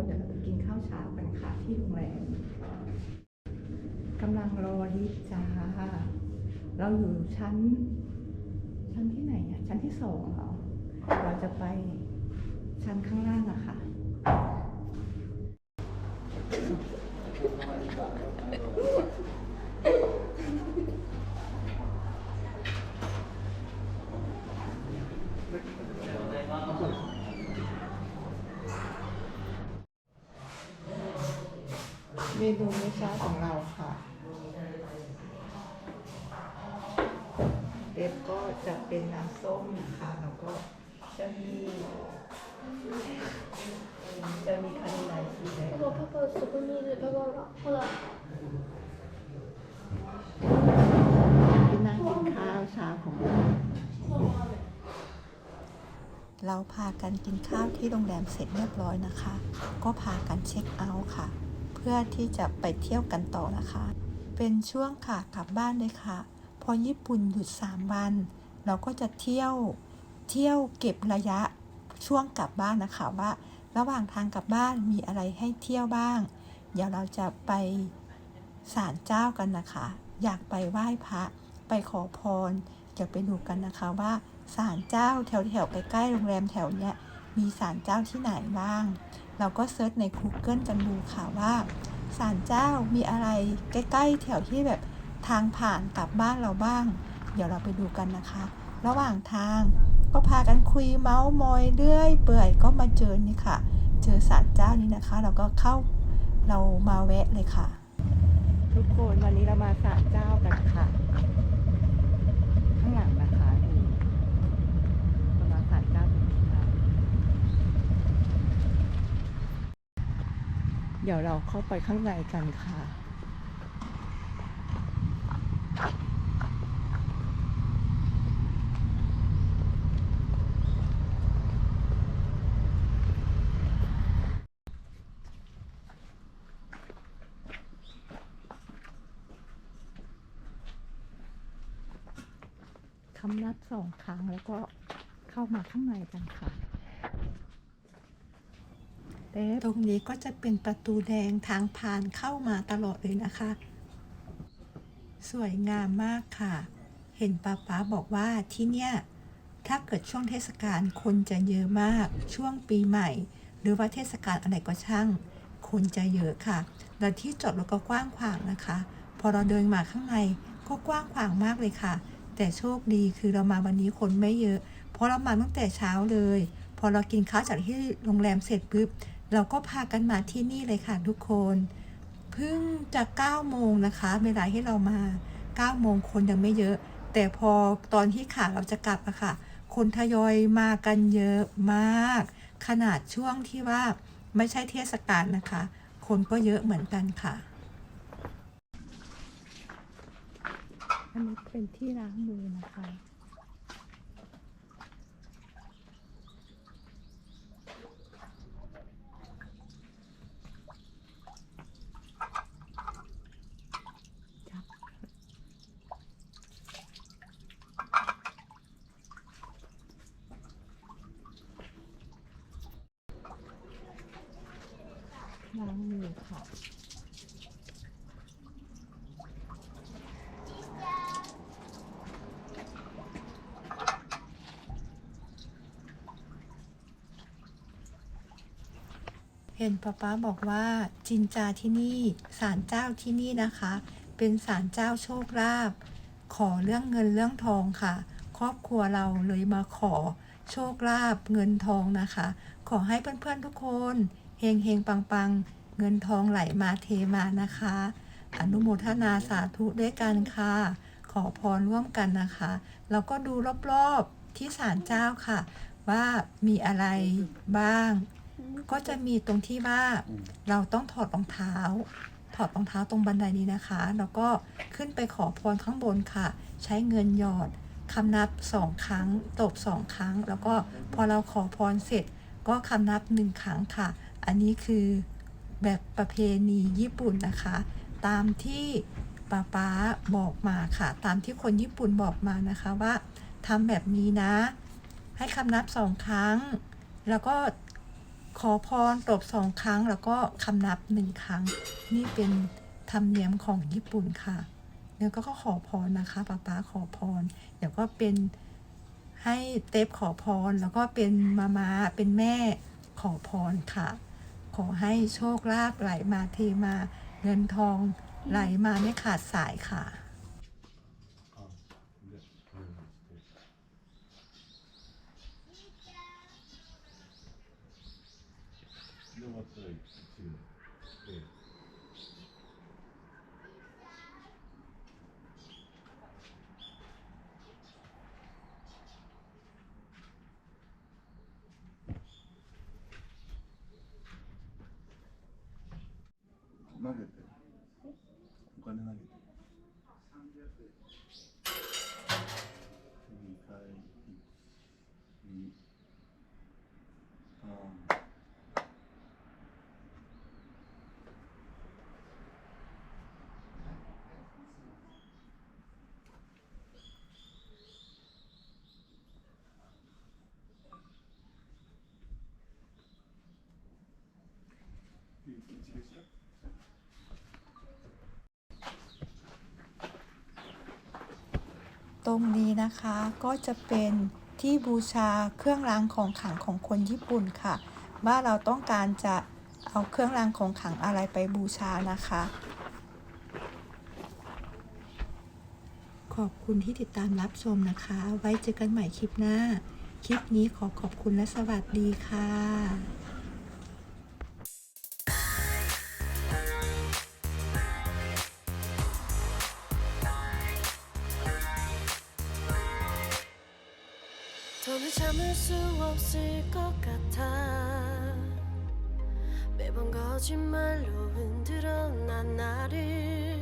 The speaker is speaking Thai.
คนเดี๋ยวเราไปกินข้าวเช้ากันค่ะที่โรงแรมกำลังรอลิฟต์จ้า เราอยู่ชั้น ชั้นที่ไหนอะชั้นที่สองเหรอ เราจะไปชั้นข้างล่างอะค่ะ เมนูมื้อเช้าของเราค่ะเด็กก็จะเป็นน้ำส้มนะะแล้วก็จะมีจะมีคาริไนสีแดง 봐 봐, 봐 봐, 저 금리를 봐 봐, 봐 봐. ที่นั่งกินข้าวเช้าของเราพากันกินข้าวที่โรงแรมเสร็จเรียบร้อยนะคะ ก็พากันเช็คเอาท์ค่ะ พื่อที่จะไปเที่ยวกันต่อนะคะ เป็นช่วงค่ะกลับบ้านเลยค่ะ พอญี่ปุ่นหยุด 3 วัน เราก็จะเที่ยวเที่ยวเก็บระยะช่วงกลับบ้านนะคะว่า ระหว่างทางกลับบ้านมีอะไรให้เที่ยวบ้าง เดี๋ยวเราจะไปศาลเจ้ากันนะคะ อยากไปไหว้พระไปขอพรจะไปดูกันนะคะว่าศาลเจ้าแถวแถวๆใกล้ๆโรงแรมแถวเนี้ยมีศาลเจ้าที่ไหนบ้าง เราก็เซิร์ชใน Google กันดูค่ะว่าศาลเจ้ามีอะไรใกล้ๆ แถวที่แบบทางผ่านกลับบ้านเราบ้าง เดี๋ยวเราไปดูกันนะคะ ระหว่างทางก็พากันคุยเมาส์มอยเรื่อยเปื่อยก็มาเจอนี่ค่ะ เจอศาลเจ้านี้นะคะ เราก็เข้าเรามาแวะเลยค่ะ ทุกคนวันนี้เรามาศาลเจ้ากันค่ะ ข้างหลังนะคะนี่เรามาศาลเจ้าตรงนี้ค่ะ เดี๋ยวเราเข้าไปข้างในกันค่ะคำนับสองครั้งแล้วก็เข้ามาข้างในกันค่ะ ตรงนี้ก็จะเป็นประตูแดงทางผ่านเข้ามาตลอดเลยนะคะ สวยงามมากค่ะ เห็นป้าป๊าบอกว่าที่เนี่ยถ้าเกิดช่วงเทศกาลคนจะเยอะมาก ช่วงปีใหม่ หรือว่าเทศกาลอะไรก็ช่าง คนจะเยอะค่ะ และที่จอดรถก็กว้างขวางนะคะ พอเราเดินมาข้างในก็กว้างขวางมากเลยค่ะ แต่โชคดีคือเรามาวันนี้คนไม่เยอะ เพราะเรามาตั้งแต่เช้าเลย พอเรากินข้าวจากที่โรงแรมเสร็จปุ๊บ เราก็พากันมาที่นี่เลยค่ะทุกคนเพิ่งจะ9โมงนะคะเวลาที่เรามา9โมงคนยังไม่เยอะ แต่พอตอนที่ขาเราจะกลับอะค่ะ คนทยอยมากันเยอะมาก ขนาดช่วงที่ว่าไม่ใช่เทศกาลนะคะ คนก็เยอะเหมือนกันค่ะ อันนี้เป็นที่ล้างมือนะคะ ล้างมือค่ะเห็นป๊าป๊าบอกว่าจินจาที่นี่ศาลเจ้าที่นี่นะคะ เป็นศาลเจ้าโชคลาภขอเรื่องเงินเรื่องทองค่ะ ครอบครัวเราเลยมาขอโชคลาภเงินทองนะคะ ขอให้เพื่อนๆทุกคน เฮงเฮงปังปังเงินทองไหลมาเทมานะคะ อนุโมทนาสาธุด้วยกันค่ะ ขอพรร่วมกันนะคะ แล้วก็ดูรอบๆที่ศาลเจ้าค่ะ ว่ามีอะไรบ้าง ก็จะมีตรงที่ว่าเราต้องถอดรองเท้า ถอดรองเท้าตรงบันไดนี้นะคะ แล้วก็ขึ้นไปขอพรข้างบนค่ะ ใช้เงินหยอดคำนับสองครั้ง ตบสองครั้ง แล้วก็พอเราขอพรเสร็จก็คำนับหนึ่งครั้งค่ะ อันนี้คือแบบประเพณีญี่ปุ่นนะคะ ตามที่ป้าป๊าบอกมาค่ะ ตามที่คนญี่ปุ่นบอกมานะคะว่าทำแบบนี้นะ ให้คำนับสองครั้ง แล้วก็ขอพรตบสองครั้ง แล้วก็คำนับหนึ่งครั้ง นี่เป็นธรรมเนียมของญี่ปุ่นค่ะเดี๋ยวก็ขอพรนะคะป๊าป๊าขอพรเดี๋ยวก็เป็นให้เต็บขอพรแล้วก็เป็นมามาเป็นแม่ขอพรค่ะ อให้โชคลาภไหลมาเทมา เงินทองไหลมาไม่ขาดสายค่ะ 投げて。お金投げて。二回一あ一でし ตรงนี้นะคะก็จะเป็นที่บูชาเครื่องรางของขลังของคนญี่ปุ่นค่ะ ว่าเราต้องการจะเอาเครื่องรางของขลังอะไรไปบูชานะคะ ขอบคุณที่ติดตามรับชมนะคะ ไว้เจอกันใหม่คลิปหน้า คลิปนี้ขอขอบคุณและสวัสดีค่ะ 더는 참을 수 없을 것 같아. 매번 거짓말로 흔들어 난 나를